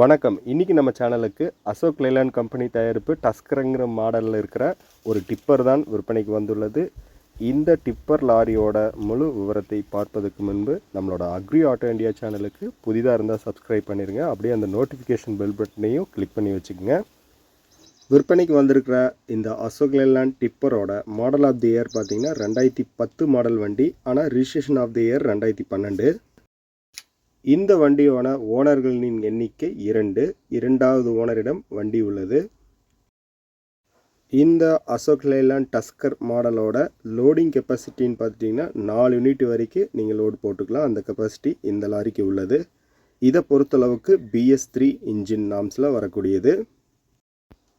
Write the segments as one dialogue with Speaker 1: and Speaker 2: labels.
Speaker 1: வணக்கம். இன்றைக்கி நம்ம சேனலுக்கு அசோக் லைலாண்ட் கம்பெனி தயாரிப்பு டஸ்கருங்கிற மாடலில் இருக்கிற ஒரு டிப்பர் தான் விற்பனைக்கு வந்துள்ளது. இந்த டிப்பர் லாரியோட முழு விவரத்தை பார்ப்பதற்கு முன்பு நம்மளோட அக்ரி ஆட்டோ இண்டியா சேனலுக்கு புதிதாக இருந்தால் சப்ஸ்கிரைப் பண்ணிடுங்க அப்படியே அந்த நோட்டிஃபிகேஷன் பெல் பட்டனையும் கிளிக் பண்ணி வச்சுக்கோங்க. விற்பனைக்கு வந்திருக்கிற இந்த அசோக் லேலாண்ட் டிப்பரோட மாடல் ஆஃப் தி இயர் பார்த்தீங்கன்னா ரெண்டாயிரத்தி பத்து மாடல் வண்டி ஆனால் ரிஜிஸ்ட்ரேஷன் ஆஃப் தி இயர் ரெண்டாயிரத்தி பன்னெண்டு. இந்த வண்டியோட ஓனர்களின் எண்ணிக்கை இரண்டு. இரண்டாவது ஓனரிடம் வண்டி உள்ளது. இந்த அசோக் லைலான் டஸ்கர் மாடலோட லோடிங் கெப்பாசிட்டின்னு பார்த்துட்டிங்கன்னா நாலு யூனிட் வரைக்கும் நீங்கள் லோடு போட்டுக்கலாம். அந்த கெப்பாசிட்டி இந்த லாரிக்கு உள்ளது. இதை பொறுத்தளவுக்கு பிஎஸ் த்ரீ இன்ஜின் நாம்ஸில் வரக்கூடியது.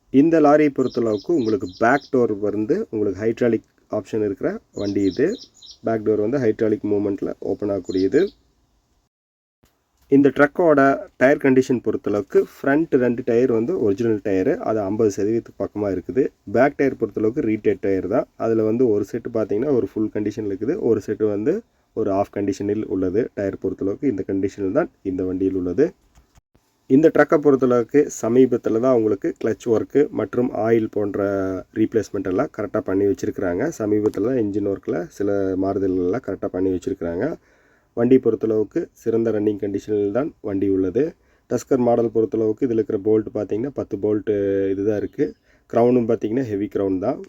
Speaker 1: இந்த லாரியை பொறுத்தளவுக்கு உங்களுக்கு பேக் டோர் வந்து உங்களுக்கு ஹைட்ராலிக் ஆப்ஷன் இருக்கிற வண்டி இது. பேக் டோர் வந்து ஹைட்ராலிக் மூமெண்ட்டில் ஓப்பன் ஆகக்கூடியது. இந்த ட்ரக்கோட டயர் கண்டிஷன் பொறுத்தளவுக்கு ஃப்ரண்ட் ரெண்டு டயர் வந்து ஒரிஜினல் டயரு அது ஐம்பது சதவீதத்துக்கு பக்கமாக இருக்குது. பேக் டயர் பொறுத்தளவுக்கு ரீடேட் டயர் தான். அதில் வந்து ஒரு செட்டு பார்த்தீங்கன்னா ஒரு ஃபுல் கண்டிஷனில் இருக்குது. ஒரு செட்டு வந்து ஒரு ஆஃப் கண்டிஷனில் உள்ளது. டயர் பொறுத்தளவுக்கு இந்த கண்டிஷனில் தான் இந்த வண்டியில் உள்ளது. இந்த ட்ரக்கை பொறுத்தளவுக்கு சமீபத்தில் தான் உங்களுக்கு கிளச் ஒர்க்கு மற்றும் ஆயில் போன்ற ரீப்ளேஸ்மெண்ட் எல்லாம் கரெக்டாக பண்ணி வச்சுருக்கிறாங்க. சமீபத்தில் தான் இன்ஜின் ஒர்க்கில் சில மாறுதல்கள்லாம் கரெக்டாக பண்ணி வச்சுருக்கிறாங்க. வண்டி பொறுத்தளவுக்கு சிறந்த ரன்னிங் கண்டிஷனில் தான் வண்டி உள்ளது. டஸ்கர் மாடல் பொறுத்தளவுக்கு இதில் இருக்கிற போல்ட் பார்த்தீங்கன்னா பத்து போல்ட்டு இதுதான் இருக்குது க்ரௌனும் பார்த்தீங்கன்னா ஹெவி க்ரௌன் தான்.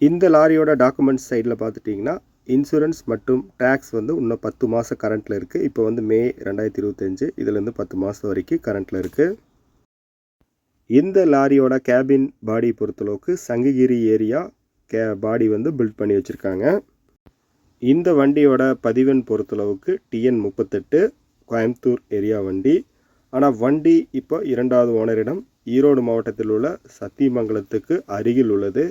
Speaker 1: இந்த லாரியோட டாக்குமெண்ட்ஸ் சைடில் பார்த்துட்டிங்கன்னா இன்சூரன்ஸ் மற்றும் டேக்ஸ் வந்து இன்னும் பத்து மாதம் கரண்ட்டில் இருக்குது இப்போ வந்து மே ரெண்டாயிரத்தி இருபத்தஞ்சு இதுலேருந்து பத்து மாதம் வரைக்கும் கரண்ட்டில் இருக்குது இந்த லாரியோட கேபின் பாடி பொறுத்தளவுக்கு சங்ககிரி ஏரியா கே பாடி வந்து பில்ட் பண்ணி வச்சுருக்காங்க. இந்த வண்டியோட பதிவெண் பொறுத்தளவுக்கு டிஎன் முப்பத்தெட்டு கோயம்புத்தூர் ஏரியா வண்டி. ஆனால் வண்டி இப்போ இரண்டாவது ஓனரிடம் ஈரோடு மாவட்டத்தில் உள்ள சத்தியமங்கலத்துக்கு அருகில் உள்ளது.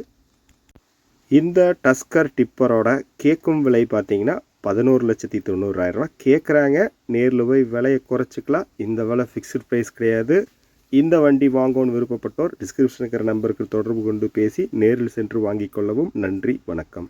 Speaker 1: இந்த டஸ்கர் டிப்பரோட கேட்கும் விலை பார்த்தீங்கன்னா பதினோரு லட்சத்தி தொண்ணூறாயிரரூவா கேட்குறாங்க நேரில் போய் விலையை குறைச்சிக்கலாம். இந்த விலை ஃபிக்ஸ்டு ப்ரைஸ் கிடையாது. இந்த வண்டி வாங்கணும்னு விருப்பப்பட்டோர் டிஸ்கிரிப்ஷன் இருக்கிற நம்பருக்கு தொடர்பு கொண்டு பேசி நேரில் சென்று வாங்கிக் கொள்ளவும். நன்றி வணக்கம்.